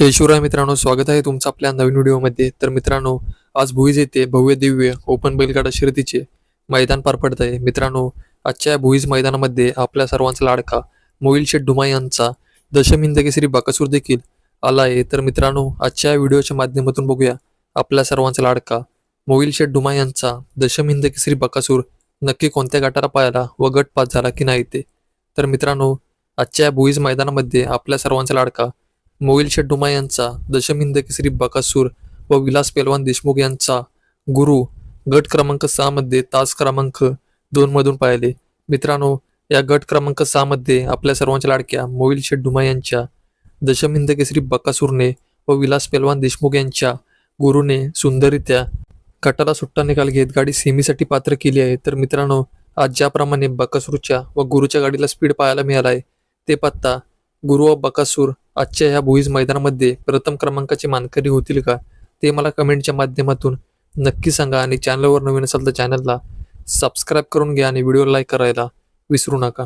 जय शिवराय मित्रांनो स्वागत आहे तुमचं आपल्या नवीन व्हिडिओमध्ये. तर मित्रांनो आज भुईज येथे भव्य दिव्य ओपन बैलगाडा शर्यतीचे मैदान पार पडत आहे. मित्रांनो आजच्या या भुईज मैदानामध्ये आपल्या सर्वांचा लाडका मोईल शेठ ढुमा यांचा दशमिंदके श्री बाकासूर देखील आला आहे. तर मित्रांनो आजच्या या व्हिडिओच्या माध्यमातून बघूया आपल्या सर्वांचा लाडका मोईल शेठ ढुमा यांचा दशमिंदके श्री बकासूर नक्की कोणत्या गटाला पाहायला व गट पास झाला की नाही ते. तर मित्रांनो आजच्या या भुईज मैदानामध्ये आपल्या सर्वांचा लाडका मोईल शेड्डुमा डुमा यांचा दशमिंद केसरी बकासूर व विलास पेलवान देशमुख यांचा गुरु गट क्रमांक सहामध्ये तास क्रमांक दोनमधून पाहिले. मित्रांनो या गट क्रमांक सहामध्ये आपल्या सर्वांच्या लाडक्या मोईल शेड्डुमा डुमा यांच्या दशमिंद केसरी बकासूरने व विलास पेलवान देशमुख यांच्या गुरुने सुंदररित्या गटाला सुट्टा निकाल घेत गाडी सेमीसाठी पात्र केली आहे. तर मित्रांनो आज ज्याप्रमाणे बकासूरच्या व गुरुच्या गाडीला स्पीड पाहायला मिळाला आहे ते पत्ता गुरु व बकासूर आजच्या ह्या भुईज मैदानामध्ये प्रथम क्रमांकाचे मानकरी होतील का? ते मला कमेंटच्या माध्यमातून नक्की सांगा आणि चॅनलवर नवीन असाल तर चॅनलला सबस्क्राईब करून घ्या आणि व्हिडिओ लाईक करायला विसरू नका.